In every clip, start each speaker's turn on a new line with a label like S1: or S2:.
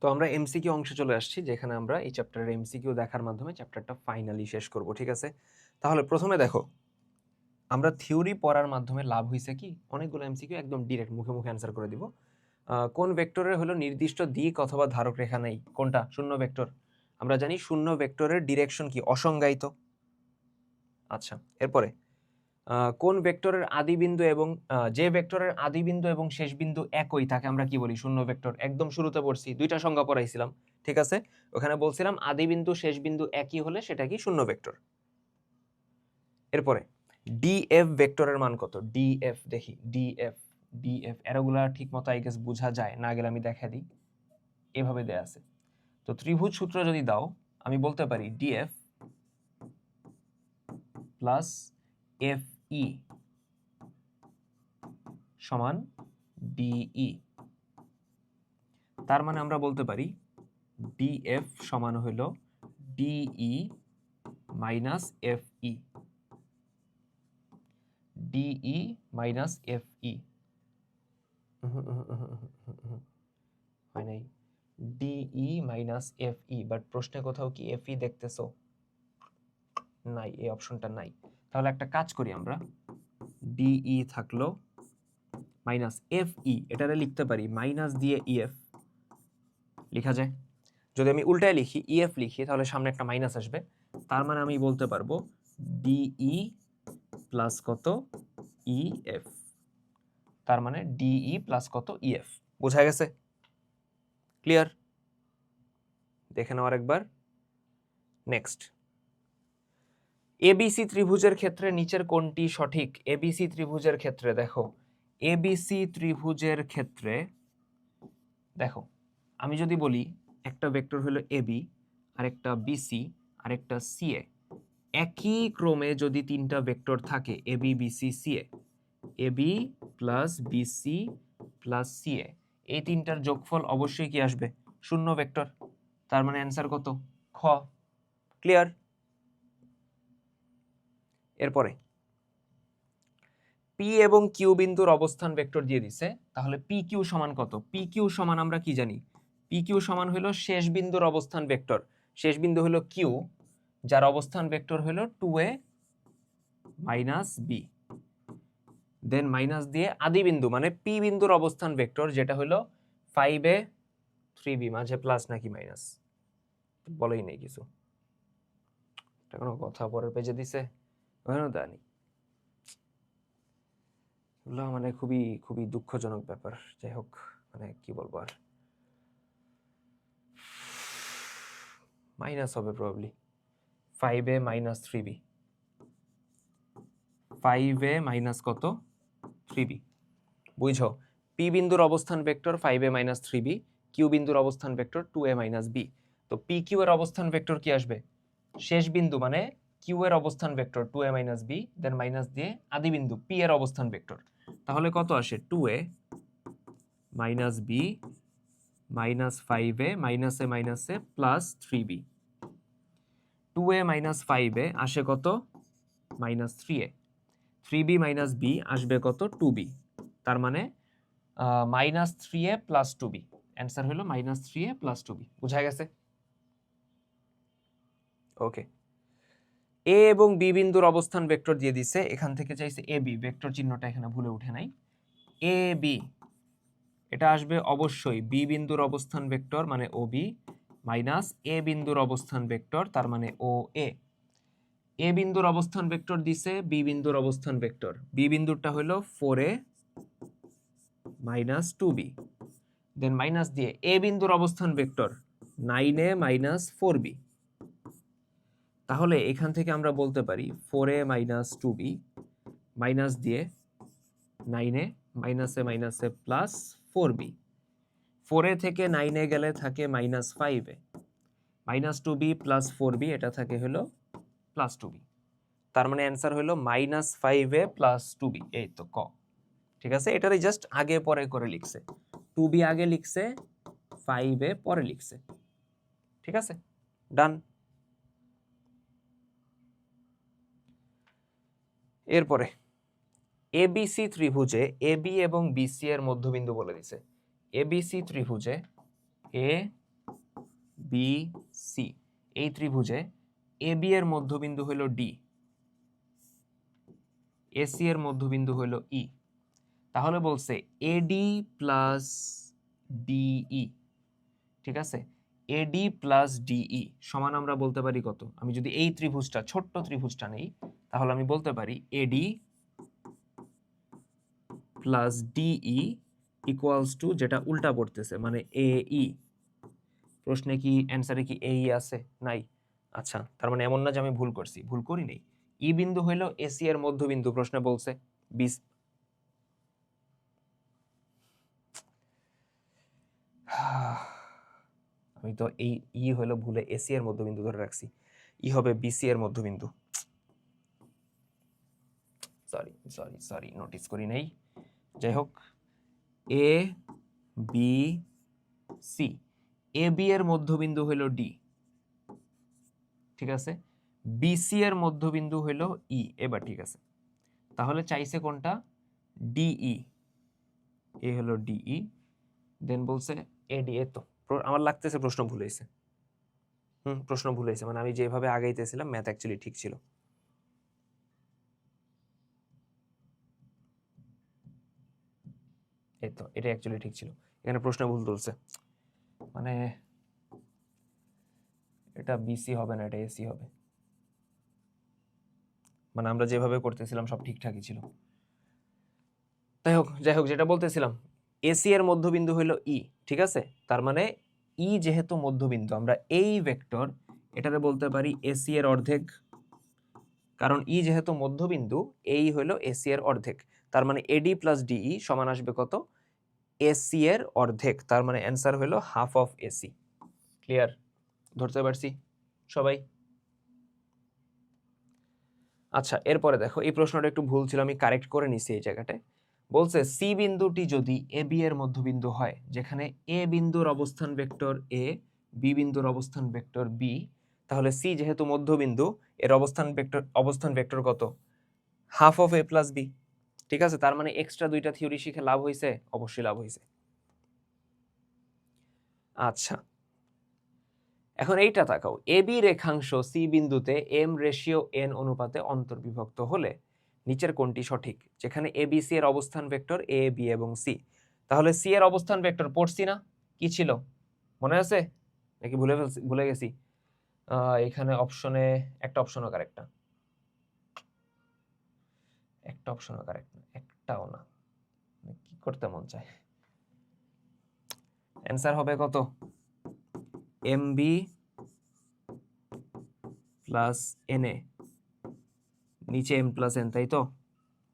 S1: তো আমরা এমসিকিউ অংশে চলে আসছি, যেখানে আমরা এই চ্যাপ্টারের এমসিকিউ দেখার মাধ্যমে চ্যাপ্টারটা ফাইনালি শেষ করব, ঠিক আছে? তাহলে প্রথমে দেখো, আমরা থিওরি পড়ার মাধ্যমে লাভ হয়েছে কি? অনেকগুলো এমসিকিউ একদম ডিরেক্ট মুখে মুখে অ্যান্সার করে দিব। কোন ভেক্টরের হলো নির্দিষ্ট দিক অথবা ধারক রেখা নেই? কোনটা? শূন্য ভেক্টর। আমরা জানি শূন্য ভেক্টরের ডিরেকশন কি? অসংজ্ঞায়িত। আচ্ছা এরপরে কোন ভেক্টরের আদি বিন্দু এবং যে ভেক্টরের আদি বিন্দু এবং শেষ বিন্দু একই, তাকে আমরা কি বলি? শূন্য ভেক্টর। একদম শুরুতে পড়ছি, দুইটা সংজ্ঞা পড়াইছিলাম, ঠিক আছে? ওখানে বলছিলাম আদি বিন্দু শেষ বিন্দু একই হলে সেটা কি? শূন্য ভেক্টর। এরপরে ডিএফ ভেক্টরের মান কত? ডিএফ দেখি ডিএফ ডিএফ এরোগুলা ঠিক মতো আই গেস বোঝা যায়, না গেলে আমি দেখা দিই। এভাবে দেয়া আছে। তো ত্রিভুজ সূত্র যদি দাও, আমি বলতে পারি ডিএফ প্লাস এফ ই সমান ডিই তার মানে আমরা বলতে পারি ডিএফ সমান হইল DE minus F E. DE minus F E. হয় নাই? DE minus F E but প্রশ্নে কোথাও কি এফ ই দেখতেছো? নাই, এই অপশনটা নাই। তাহলে একটা কাজ করি আমরা। ডিই থাকল মাইনাস এফ ই এটারে লিখতে পারি মাইনাস দিয়ে ইএফ লেখা যায়। যদি আমি উল্টায় লিখি ইএফ লিখি, তাহলে সামনে একটা মাইনাস আসবে। তার মানে আমি বলতে পারব ডিই প্লাস কত ইএফ তার মানে ডিই প্লাস কত ইএফ বোঝা গেছে? ক্লিয়ার দেখে নেওয়ার একবার নেক্সট এবিসি ত্রিভুজের ক্ষেত্রে নিচের কোনটি সঠিক? এবিসি ত্রিভুজের ক্ষেত্রে দেখো। এবিসি ত্রিভুজের ক্ষেত্রে দেখো, আমি যদি বলি একটা ভেক্টর হলো এবি আরেকটা বিসি আরেকটা সিএ একই ক্রমে যদি তিনটা ভেক্টর থাকে AB BC CA AB plus BC plus CA এই তিনটার যোগফল অবশ্যই কি আসবে? শূন্য ভেক্টর। তার মানে অ্যান্সার কত? খ। ক্লিয়ার এরপরে পি এবং কিউ বিন্দুর অবস্থান ভেক্টর দিয়ে দিছে, তাহলে পি কিউ সমান কত? পি কিউ সমান আমরা কি জানি? পি কিউ সমান হলো শেষ বিন্দুর অবস্থান ভেক্টর শেষ বিন্দু হলো কিউ যার অবস্থান ভেক্টর হলো two A minus B then minus দিয়ে আদি বিন্দু মানে পি বিন্দুর অবস্থান ভেক্টর যেটা হলো ফাইভ এ থ্রি বি মাঝে প্লাস নাকি মাইনাস বলেই নেই কিছু। এটা কোনো কথা পরের পেজে দিছে। দেয়নি এগুলো মানে খুবই খুবই দুঃখজনক ব্যাপার। যাই হোক মানে কি বলব আর। মাইনাস হবে probably five A minus three B five A minus কত? থ্রি বি বুঝো পি বিন্দুর অবস্থান vector five A minus three B Q বিন্দুর অবস্থান vector two A minus B তো পি কিউ এর অবস্থান ভেক্টর কি আসবে? শেষ বিন্দু মানে কিউ এর অবস্থান vector two A minus B then minus দিয়ে আদি বিন্দু পি এর অবস্থান ভেক্টর। তাহলে কত আসে? Two A minus B minus five A minus A minus A plus three B two A minus five A আসে কত? Minus three A three B minus B আসবে কত? টু বি তার মানে minus three A plus two B answer হলো minus three A plus two B বুঝা গেছে? ওকে এ এবং বি বিন্দুর অবস্থান ভেক্টর দিয়ে দিছে, এখান থেকে চাইছে এ বি ভেক্টর চিহ্নটা এখানে ভুলে উঠে নাই। এ বি এটা আসবে অবশ্যই বি বিন্দুর অবস্থান ভেক্টর মানে ও বি মাইনাস এ বিন্দুর অবস্থান ভেক্টর, তার মানে ও এ এ বিন্দুর অবস্থান ভেক্টর দিছে বি বিন্দুর অবস্থান ভেক্টর। বি বিন্দুরটা হলো four A minus two B then minus দিয়ে এ বিন্দুর অবস্থান vector nine A minus four B তাহলে এখান থেকে আমরা বলতে পারি four A minus two B minus দিয়ে নাইনে মাইনাসে মাইনাসে প্লাস ফোর বি ফোরে থেকে নাইনে গেলে থাকে মাইনাস ফাইভে minus two B plus four B এটা থাকে হলো প্লাস টু বি তার মানে অ্যান্সার হলো minus five A plus two B এই তো ক। ঠিক আছে? এটারই জাস্ট আগে পরে করে লিখছে। টু বি আগে লিখছে ফাইভ এ পরে লিখছে। ঠিক আছে? ডান এরপরে এবিসি ত্রিভুজে এবি এবং বিসি এর মধ্যবিন্দু বলে দিছে। এবিসি ত্রিভুজে এ বি সি এই ত্রিভুজে এ বি এর মধ্যবিন্দু হলো ডি এসি এর মধ্যবিন্দু হলো ই তাহলে বলছে এডি প্লাস ডিই ঠিক আছে? এডি প্লাস ডিই সমান আমরা বলতে পারি কত? আমি যদি এই ত্রিভুজটা, ছোট্ট ত্রিভুজটা নেই, তাহলে আমি বলতে পারি AD plus DE equals to যেটা উল্টা পড়তেছে মানে এ ই প্রশ্নে কি অ্যান্সারে কি এই আছে? নাই। আচ্ছা তার মানে এমন না যে আমি ভুল করছি, ভুল করি নাই। ই বিন্দু হইল এসি এর মধ্যবিন্দু, প্রশ্নে বলছে। বিশ আমি তো এই ই হলো ভুলে এসি এর মধ্যবিন্দু ধরে রাখছি। ই হবে বিসি এর মধ্যবিন্দু। সরি সরি সরি নোটিস করি নাই। যাই হোক, A, B, C. A, B এর মধ্যবিন্দু হলো ডি। ঠিক আছে? বিসি এর মধ্যবিন্দু হলো ই। এবার ঠিক আছে। তাহলে চাইছে কোনটা? ডিই এ হলো ডিই দেন বলছে এডি এ তো। আমার লাগতেছে প্রশ্ন ভুল হয়েছে হুম, প্রশ্ন ভুল হয়েছে মানে আমি যেভাবে আগাইতেছিলাম ম্যাথ অ্যাকচুয়ালি ঠিক ছিল। এই তো এটা অ্যাকচুয়ালি ঠিক ছিল। এখানে প্রশ্ন ভুল তুলছে। মানে এটা বিসি হবে না, এটা এসি হবে। মানে আমরা যেভাবে করতেছিলাম, সব ঠিকঠাকই ছিল। যাই হোক যাই হোক, যেটা বলতেছিলাম এসি এর মধ্যবিন্দু হলো ই ঠিক আছে? তার মানে ই যেহেতু মধ্যবিন্দু, আমরা এই ভেক্টর এটারে বলতে পারি এসি এর অর্ধেক। কারণ ই যেহেতু মধ্যবিন্দু, এই হলো এসি এর অর্ধেক। তার মানে এডি প্লাস ডিই সমান আসবে কত? এসি এর অর্ধেক। তার মানে অ্যান্সার হলো হাফ অফ এসি ক্লিয়ার ধরতে পারছি? সবাই? আচ্ছা এরপরে দেখো, এই প্রশ্নটা একটু ভুল ছিল, আমি কারেক্ট করে নিছি এই জায়গাটায়। বলছে সি বিন্দুটি যদি এ বি এর মধ্যবিন্দু হয়, যেখানে এ বিন্দুর অবস্থান ভেক্টর এ, বি বিন্দুর অবস্থান ভেক্টর বি, তাহলে সি যেহেতু মধ্যবিন্দু, এর অবস্থান ভেক্টর অবস্থান ভেক্টর কত? Half of A plus B. ঠিক আছে? তার মানে এক্সট্রা দুইটা থিওরি শিখে লাভ হয়েছে অবশ্যই লাভ হয়েছে আচ্ছা। এখন এইটা তাকাও। বি রেখাংশ সি বিন্দুতে এম রেশিও এন অনুপাতে অন্তর্বিভক্ত হলে নিচের কোনটি সঠিক? যেখানে এ বি সি এর অবস্থান ভেক্টর এ বি এবং সি তাহলে সি এর অবস্থান ভেক্টর পড়ছি না? কি ছিল? মনে আছে? নাকি ভুলে ফেলছি, ভুলে গেছি? এখানে অপশনে একটা অপশনও কারেক্ট একটা অপশনও কারেক্ট না, একটাও না। মানে কি করতে মন চায়? অ্যান্সার হবে কত? M B plus N A নিচে এম প্লাস এন তাই তো?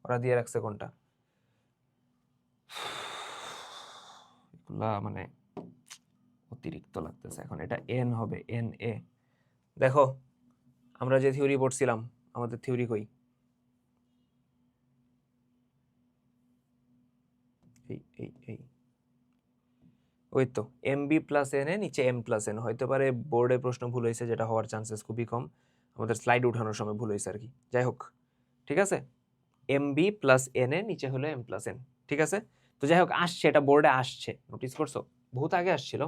S1: ওরা দিয়ে রাখছে কোনটা? মানে অতিরিক্ত লাগতেছে এখন। এটা এন হবে এন এ দেখো, আমরা যে থিওরি পড়ছিলাম, আমাদের থিওরি কই? এই এই এই। ওই তো M B plus N A নিচে এম প্লাস এন হয়তো পারে বোর্ডে প্রশ্ন ভুল হয়েছে, যেটা হওয়ার চান্সেস খুবই কম। আমাদের স্লাইড উঠানোর সময় ভুল হয়েছে আর কি। যাই হোক, ঠিক আছে? M B plus N A নিচে হলো এম প্লাস এন ঠিক আছে? তো যাই হোক, আসছে, এটা বোর্ডে আসছে। নোটিস করছ? বহুত আগে আসছিল,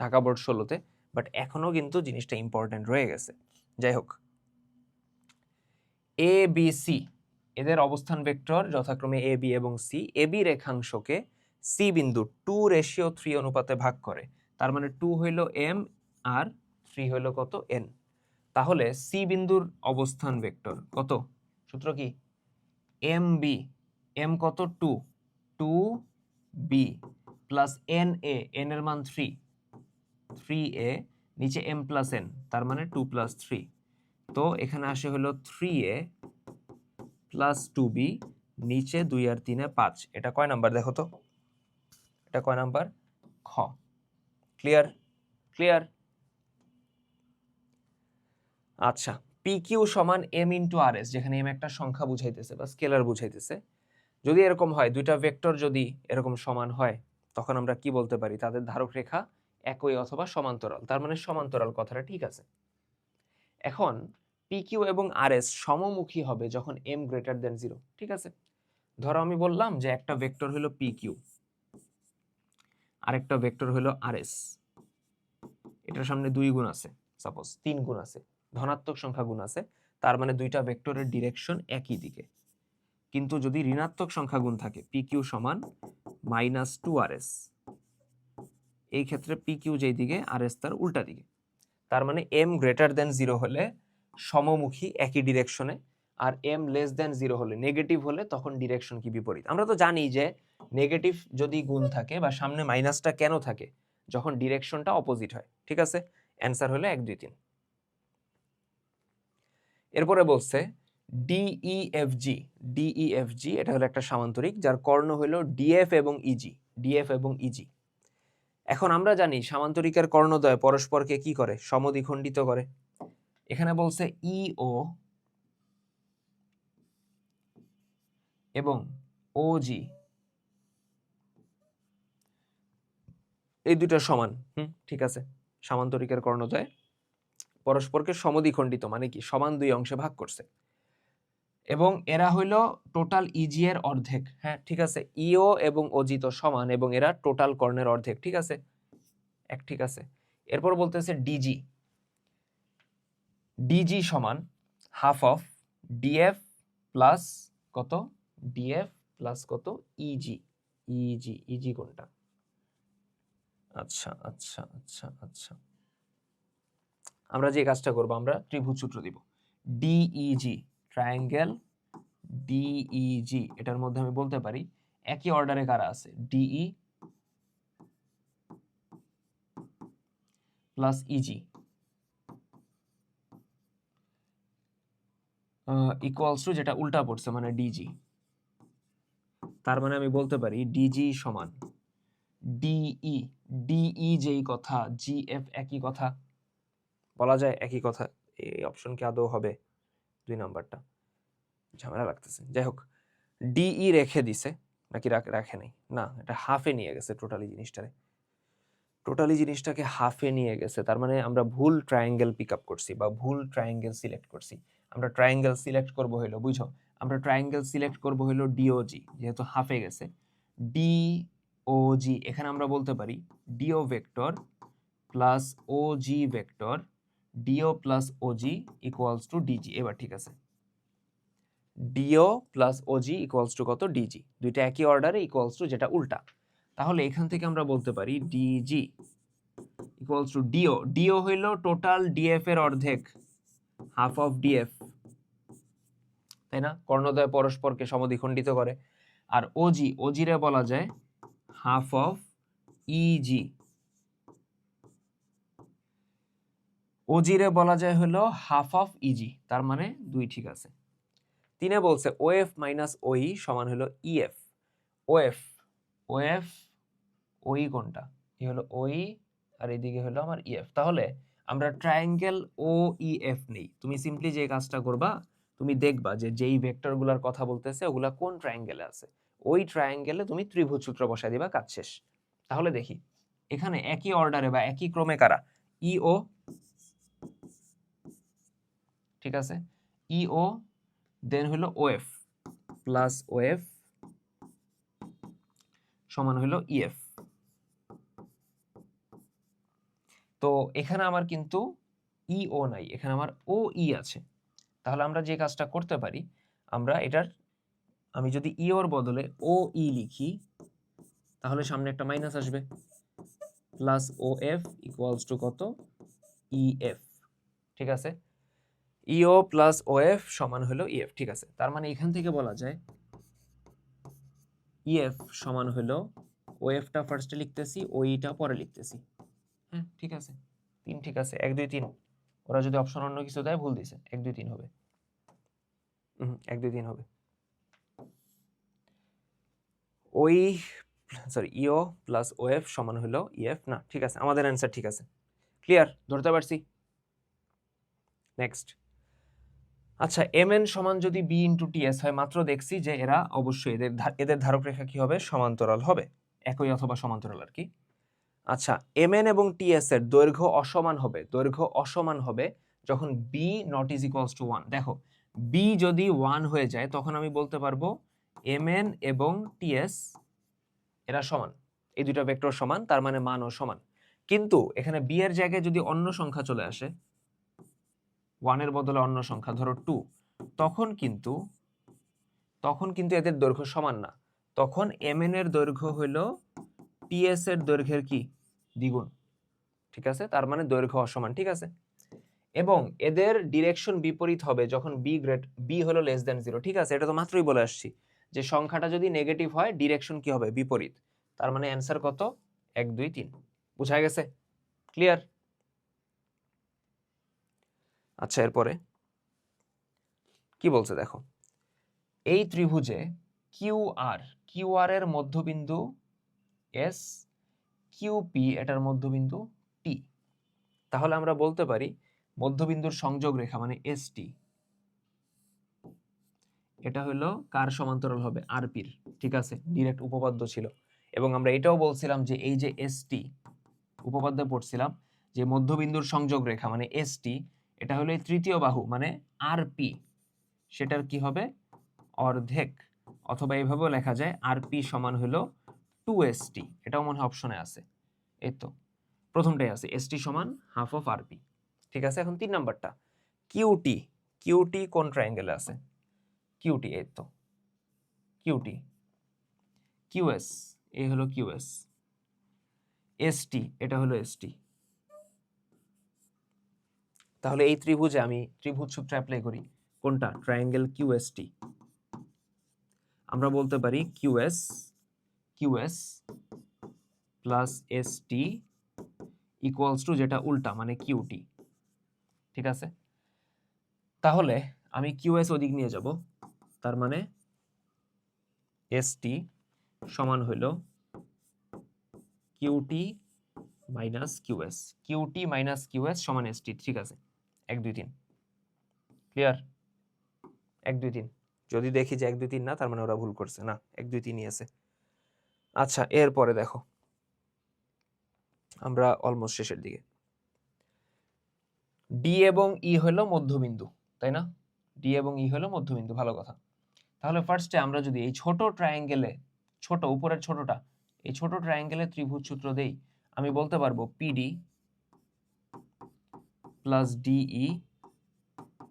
S1: ঢাকা বোর্ড ষোলোতে বাট এখনও কিন্তু জিনিসটা ইম্পর্টেন্ট রয়ে গেছে। যাই হোক এ বি সি এদের অবস্থান ভেক্টর যথাক্রমে এ বি এবং সি এ বি রেখাংশকে সি বিন্দু টু রেশিও থ্রি অনুপাতে ভাগ করে। তার মানে টু হইল এম আর থ্রি হইল কত? এন তাহলে সি বিন্দুর অবস্থান ভেক্টর কত? সূত্র কি? এম বি এম কত? Two two B plus N A N এর মান থ্রি থ্রি এ নিচে এম প্লাস এন তার মানে টু প্লাস থ্রি তো এখানে আসে হলো three A plus two B নিচে দুই আর তিনে পাঁচ। এটা কয় নাম্বার দেখো তো? এটা কয় নাম্বার? খ। ক্লিয়ার ক্লিয়ার আচ্ছা পি কিউ সমান এম ইন্টু আর এস যেখানে এম একটা সংখ্যা বুঝাইতেছে বা স্কেলার বুঝাইতেছে। যদি এরকম হয়, দুইটা ভেক্টর যদি এরকম সমান হয়, তখন আমরা কি বলতে পারি? তাদের ধারক রেখা একই অথবা সমান্তরাল। তার মানে সমান্তরাল কথাটা ঠিক আছে। এখন পি কিউ এবং আর এস সমমুখী হবে যখন এম গ্রেটার দেন জিরো ঠিক আছে? ধরো আমি বললাম যে একটা ভেক্টর হলো পি কিউ আরেকটা ভেক্টর হলো আর এস এটার সামনে দুই গুণ আছে সাপোজ তিন গুণ আছে। ধনাত্মক সংখ্যা গুণ আছে, তার মানে দুইটা ভেক্টরের ডিরেকশন একই দিকে। কিন্তু যদি ঋণাত্মক সংখ্যা গুণ থাকে পি কিউ সমান মাইনাস টু আর এস এই ক্ষেত্রে পি কিউ যেই দিকে আর এস তার উল্টা দিকে। তার মানে এম গ্রেটার দেন জিরো হলে সমমুখী একই ডিরেকশনে আর এম লেস দেন জিরো হলে নেগেটিভ হলে তখন ডিরেকশন কি বিপরীত? আমরা তো জানি যে নেগেটিভ যদি গুণ থাকে বা সামনে মাইনাসটা কেন থাকে, যখন ডিরেকশনটা অপোজিট হয়, ঠিক আছে? অ্যান্সার হলো এক দুই তিন। এরপরে বলছে ডিইএফজি ডিইএফজি এটা হলো একটা সামান্তরিক, যার কর্ণ হলো ডিএফ এবং ইজি ডিএফ এবং ইজি এখন আমরা জানি সামান্তরিকের কর্ণদ্বয় পরস্পরকে কি করে? সমদ্বিখণ্ডিত করে। এখানে বলছে ইও এবং ওজি এই দুটো সমান, হুম, ঠিক আছে, সামান্তরিকের কর্ণদ্বয়। পরস্পরকে সমদ্বিখণ্ডিত মানে কি, সমান দুই অংশে ভাগ করছে। এবং এরা হইল টোটাল ইজি এর অর্ধেক হ্যাঁ ঠিক আছে? ইও এবং ওজি তো সমান, এবং এরা টোটাল কর্ণের অর্ধেক, ঠিক আছে? এক, ঠিক আছে? এরপর বলতেছে ডিজি ডিজি সমান হাফ অফ ডিএফ প্লাস কত? ডিএফ প্লাস কত? ইজি ইজি ইজি কোনটা আচ্ছা আচ্ছা আচ্ছা আচ্ছা। আমরা যে কাজটা করব, আমরা ত্রিভুজ সূত্র দিব। ডিইজি ট্রায়াঙ্গেল ডিইজি এটার মধ্যে আমি বলতে পারি একই অর্ডারে কারা আছে? DE plus EG equals to যেটা উল্টা পড়ছে মানে ডিজি তার মানে আমি বলতে পারি ডিজি সমান। ডিই ডিই যেই কথা জিএফ একই কথা। বলা যায় একই কথা, এই অপশন কি আদৌ হবে? দুই নাম্বারটা। ঝামেলা লাগতেছে। যাই হোক ডিই রেখে দিছে, নাকি রাখ- রাখে নাই? না, এটা হাফে নিয়ে গেছে টোটালি জিনিসটারে। টোটালি জিনিসটাকে হাফে নিয়ে গেছে, তার মানে আমরা ভুল ট্রায়াঙ্গেল পিক আপ করছি বা ভুল ট্রায়াঙ্গেল সিলেক্ট করছি। আমরা ট্রায়াঙ্গেল সিলেক্ট করব হইল বুঝো আমরা ট্রায়াঙ্গেল সিলেক্ট করব হইল ডিওজি যেহেতু হাফে গেছে। ডি ও জি এখানে আমরা বলতে পারি DO vector plus O G vector DO plus OG equals to DG এবার ঠিক আছে। DO plus OG equals to কত? ডিজি দুইটা একই অর্ডারে ইকুয়ালস টু যেটা উল্টা। তাহলে এখান থেকে আমরা বলতে পারি DG equals to DO DO হইল টোটাল ডিএফ এর অর্ধেক হাফ অফ ডিএফ তাই না? কর্ণদ্বয় পরস্পরকে সমদ্বিখণ্ডিত করে। আর ওজি ওজিরে বলা যায় হাফ অফ ইজি ওজিরে বলা যায় হলো হাফ অফ ইজি তার মানে দুই ঠিক আছে। তিনে বলছে ওএফ মাইনাস ওই সমান হলো ইএফ ওএফ ওএফ, ওই কোনটা? এই হলো ওই, আর এদিকে হলো আমার ইএফ তাহলে আমরা ট্রায়াঙ্গেল ও ইএফ নেই। তুমি সিম্পলি যে কাজটা করবা, তুমি দেখবা যে যেই ভেক্টরগুলোর কথা বলতেছে, ওগুলা কোন ট্রায়াঙ্গেলে আছে? ওই ট্রায়াঙ্গেলে তুমি ত্রিভুজ সূত্র বসাই দিবা, কাজ শেষ। তাহলে দেখি, এখানে একই অর্ডারে বা একই ক্রমে কারা? ইও ঠিক আছে? ইও দেন হলো ওএফ প্লাস ওএফ সমান হলো ইএফ তো এখানে আমার কিন্তু ইও নাই, এখানে আমার ও ই আছে। তাহলে আমরা যে কাজটা করতে পারি, আমরা এটার, আমি যদি ইওর বদলে ও ই লিখি, তাহলে সামনে একটা মাইনাস আসবে। Plus O F equals to কত? ই এফ ঠিক আছে? ইও প্লাস ও এফ সমান হলো ইএফ ঠিক আছে? তার মানে এখান থেকে বলা যায় ইএফ সমান হলো ও এফটা ফার্স্টে লিখতেছি ও ইটা পরে লিখতেছি। হ্যাঁ ঠিক আছে? তিন, ঠিক আছে? এক, দুই, তিন। ওরা যদি অপশন অন্য কিছু দেয়, ভুল দিছে। এক, দুই, তিন হবে। হুম, এক, দুই, তিন হবে। ওই সরি ইও প্লাস ও এফ সমান হলো ইএফ না, ঠিক আছে? আমাদের অ্যান্সার ঠিক আছে। ক্লিয়ার ধরতে পারছি? নেক্সট আচ্ছা এম এন সমান যদি বি ইন্টু টিএস হয়, মাত্র দেখছি যে এরা অবশ্যই এদের এদের ধারক রেখা কি হবে? সমান্তরাল হবে। একই অথবা সমান্তরাল আর কি। আচ্ছা এম এন এবং টিএস এর দৈর্ঘ্য অসমান হবে। দৈর্ঘ্য অসমান হবে যখন B not is equals to one দেখো বি যদি ওয়ান হয়ে যায়, তখন আমি বলতে পারব এম এন এবং টিএস এরা সমান। এই দুটো ভেক্টর সমান, তার মানে মানও সমান। কিন্তু এখানে বি এর জায়গায় যদি অন্য সংখ্যা চলে আসে ওয়ানের বদলে অন্য সংখ্যা, ধরো টু তখন কিন্তু তখন কিন্তু এদের দৈর্ঘ্য সমান না। তখন এম এর দৈর্ঘ্য হইল টিএস এর দৈর্ঘ্যের কি? দ্বিগুণ। ঠিক আছে? তার মানে দৈর্ঘ্য অসমান, ঠিক আছে? এবং এদের ডিরেকশন বিপরীত হবে যখন বি গ্রেট বি হলো লেস দেন জিরো ঠিক আছে? এটা তো মাত্রই বলে আসছি যে সংখ্যাটা যদি নেগেটিভ হয় ডিরেকশন কি হবে? বিপরীত। তার মানে অ্যান্সার কত? এক, দুই, তিন। বুঝা গেছে? ক্লিয়ার আচ্ছা এরপরে? কি বলছে দেখো? এই ত্রিভুজে কিউ আর কিউ আর এর মধ্যবিন্দু এস, কিউ পি এটার মধ্যবিন্দু টি। তাহলে আমরা বলতে পারি মধ্যবিন্দুর সংযোগ রেখা মানে এস টি। এটা হলো কার সমান্তরাল হবে? আরপির ঠিক আছে? ডিরেক্ট উপপাদ্য ছিল। এবং আমরা এটাও বলছিলাম যে এই যে এস টি, উপপাদ্য পড়ছিলাম যে মধ্যবিন্দুর সংযোগ রেখা মানে এস টি এটা হলো তৃতীয় বাহু মানে আরপি সেটার কি হবে? অর্ধেক, অথবা এইভাবেও লেখা যায় আরপি সমান হলো টু এস টি এটাও মনে হয় অপশনে আছে। এই তো, প্রথমটাই আছে এস টি সমান হাফ অফ আরপি ঠিক আছে, এখন তিন নাম্বারটা। কিউটি কিউটি কোন ট্রায়াঙ্গেলে আছে? কিউটি এই তো কিউটি কিউএস এই হলো কিউএস এসটি এটা হলো এসটি তাহলে এই ত্রিভুজে আমি ত্রিভুজ সূত্র অ্যাপ্লাই করি। কোনটা? ট্রায়াঙ্গেল কিউএসটি আমরা বলতে পারি QS QS plus ST equals to যেটা উল্টা মানে কিউটি ঠিক আছে? তাহলে আমি কিউএস ওদিক নিয়ে যাব, তার মানে এসটি সমান হইল QT minus QS QT minus QS সমান এসটি ঠিক আছে? এক, দুই, তিন। ক্লিয়ার এক, দুই, তিন। যদি দেখি যে এক, দুই, তিন না, তার মানে ওরা ভুল করছে। না, এক, দুই, তিনই আছে। আচ্ছা এরপরে দেখো। আমরা অলমোস্ট শেষের দিকে। ডি এবং ই হলো মধ্যবিন্দু, তাই না? ডি এবং ই হলো মধ্যবিন্দু, ভালো কথা। তাহলে ফার্স্টে আমরা যদি এই ছোট ট্রায়াঙ্গেলে ছোট, উপরের ছোটটা, এই ছোট ট্রায়াঙ্গেলে ত্রিভুজ সূত্র দেই, আমি বলতে পারব PD plus DE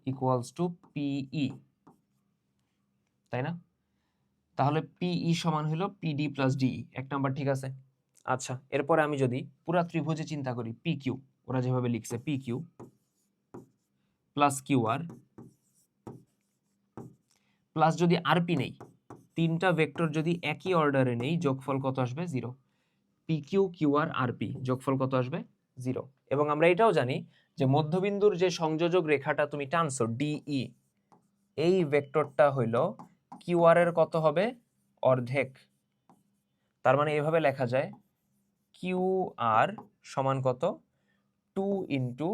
S1: equals to PE তাই না? তাহলে পিই সমান হলো পিডি প্লাস ডিই এক নাম্বার ঠিক আছে? আচ্ছা এরপরে আমি যদি পুরা ত্রিভুজে চিন্তা করি পি কিউ ওরা যেভাবে লিখছে P Q plus R plus যদি আরপি নেই, তিনটা ভেক্টর যদি একই অর্ডারে নেই, যোগফল কত আসবে? Zero P Q Q R RP যোগফল কত আসবে? জিরো এবং আমরা এটাও জানি যে মধ্যবিন্দুর যে সংযোজক রেখাটা তুমি টানছো ডিই এই ভেক্টরটা হইল কিউ আর এর কত হবে? অর্ধেক। তার মানে এভাবে লেখা যায় কিউ আর সমান কত? টু ইন্টু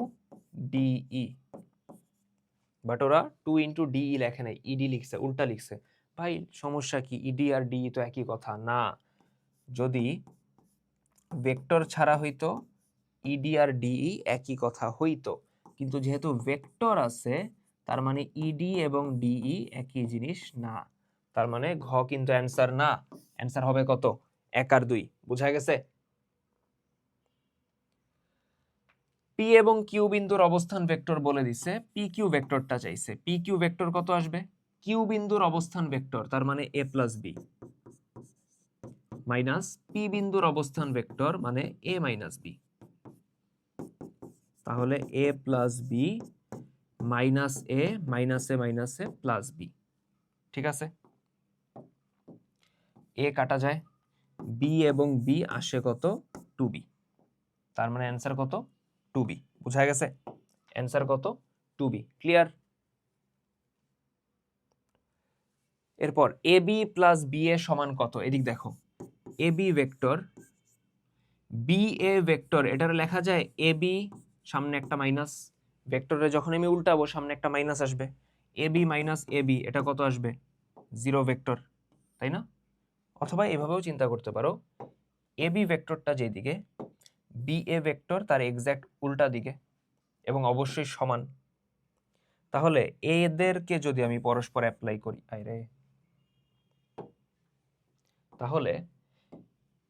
S1: ডিই বাট ওরা টু ইন্টু ডিই লেখে নাই ইডি লিখছে, উল্টা লিখছে। ভাই, সমস্যা কি? ইডি আর ডিই তো একই কথা। না, যদি ভেক্টর ছাড়া হইতো ইডি আর ডিই একই কথা হইতো। কিন্তু যেহেতু ভেক্টর আছে, তার মানে ইডি এবং ডিই একই জিনিস না। তার মানে ঘ কিন্তু অ্যান্সার না। অ্যান্সার হবে কত? এক আর দুই। বুঝা গেছে? পি এবং কিউ বিন্দুর অবস্থান ভেক্টর বলে দিছে। পি কিউ ভেক্টরটা চাইছে। পি কিউ ভেক্টর কত আসবে? কিউ বিন্দুর অবস্থান ভেক্টর তার মানে A plus B minus P বিন্দুর অবস্থান ভেক্টর মানে এ মাইনাস বি তাহলে A plus B minus A minus A minus A plus B ঠিক আছে? এ কাটা যায়। বি এবং বি আসে কত? টু বি তার মানে অ্যান্সার কত? টু বি বুঝা গেছে? অ্যান্সার কত? টু বি ক্লিয়ার এরপর A B plus B A সমান কত? এদিক দেখো। A B vector B A vector এটার লেখা যায় এ বি সামনে একটা মাইনাস ভেক্টরে যখন আমি উল্টাবো, সামনে একটা মাইনাস আসবে। A B minus A B এটা কত আসবে? জিরো ভেক্টর তাই না? অথবা এভাবেও চিন্তা করতে পারো এ বি ভেক্টরটা যেদিকে বি এ ভেক্টর তার এক্স্যাক্ট উল্টা দিকে, এবং অবশ্যই সমান। তাহলে এদেরকে যদি আমি পরস্পর অ্যাপ্লাই করি আরে তাহলে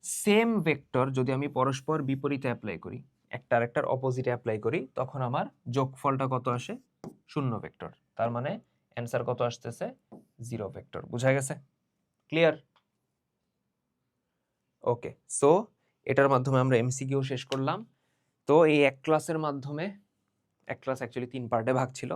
S1: সেম ভেক্টর যদি আমি পরস্পর বিপরীতে অ্যাপ্লাই করি একটা আরেকটার অপোজিটে অ্যাপ্লাই করি তখন আমার যোগফলটা কত আসে? শূন্য ভেক্টর তার মানে অ্যান্সার কত আসতেছে? জিরো ভেক্টর বুঝা গেছে? ক্লিয়ার ওকে সো এটার মাধ্যমে আমরা এমসিকিউ শেষ করলাম। তো এই এক ক্লাসের মাধ্যমে এক ক্লাস অ্যাকচুয়ালি তিন পার্টে ভাগ ছিল।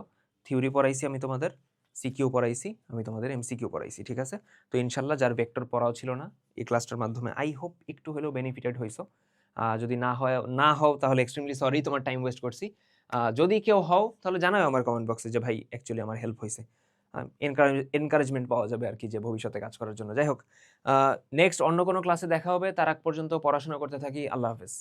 S1: থিওরি পড়াইছি আমি তোমাদের সিকিউ পড়াইছি আমি তোমাদের এমসিকিউ পড়াইছি ঠিক আছে? তো ইনশাল্লাহ যার ভেক্টর পড়াও ছিল না এই ক্লাসটার মাধ্যমে আই হোপ একটু হলেও বেনিফিটেড আহ, যদি না হয়, না হও তাহলে এক্সট্রিমলি সরি তোমার টাইম ওয়েস্ট করছি। যদি কেউ হও, তাহলে জানাও আমার কমেন্ট বক্সে যে, ভাই অ্যাকচুয়ালি আমার হেল্প হয়েছে এনকারেজমেন্ট পাওয়া যাবে আর কি যে, ভবিষ্যতে কাজ করার জন্য। যাই হোক নেক্সট অন্য কোনো ক্লাসে দেখা হবে। তার আগ পর্যন্ত পড়াশোনা করতে থাকি। আল্লাহ হাফেজ।